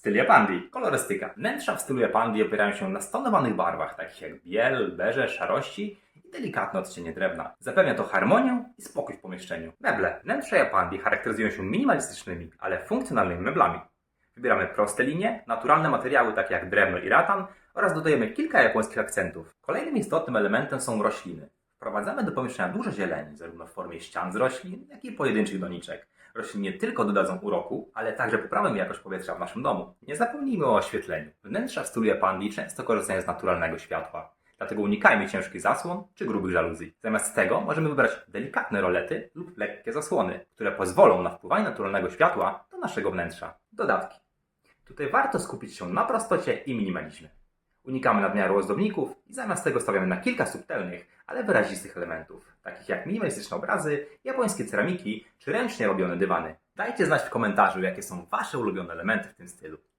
Styl Japandi. Kolorystyka. Wnętrza w stylu Japandi opierają się na stonowanych barwach, takich jak biel, beże, szarości i delikatne odcienie drewna. Zapewnia to harmonię i spokój w pomieszczeniu. Meble. Wnętrza Japandi charakteryzują się minimalistycznymi, ale funkcjonalnymi meblami. Wybieramy proste linie, naturalne materiały takie jak drewno i ratan oraz dodajemy kilka japońskich akcentów. Kolejnym istotnym elementem są rośliny. Wprowadzamy do pomieszczenia dużo zieleni, zarówno w formie ścian z roślin, jak i pojedynczych doniczek. Rośliny nie tylko dodadzą uroku, ale także poprawią jakość powietrza w naszym domu. Nie zapomnijmy o oświetleniu. Wnętrza w stylu Japandi często korzystają z naturalnego światła. Dlatego unikajmy ciężkich zasłon czy grubych żaluzji. Zamiast tego możemy wybrać delikatne rolety lub lekkie zasłony, które pozwolą na wpływanie naturalnego światła do naszego wnętrza. Dodatki. Tutaj warto skupić się na prostocie i minimalizmie. Unikamy nadmiaru ozdobników i zamiast tego stawiamy na kilka subtelnych, ale wyrazistych elementów, takich jak minimalistyczne obrazy, japońskie ceramiki czy ręcznie robione dywany. Dajcie znać w komentarzu, jakie są Wasze ulubione elementy w tym stylu.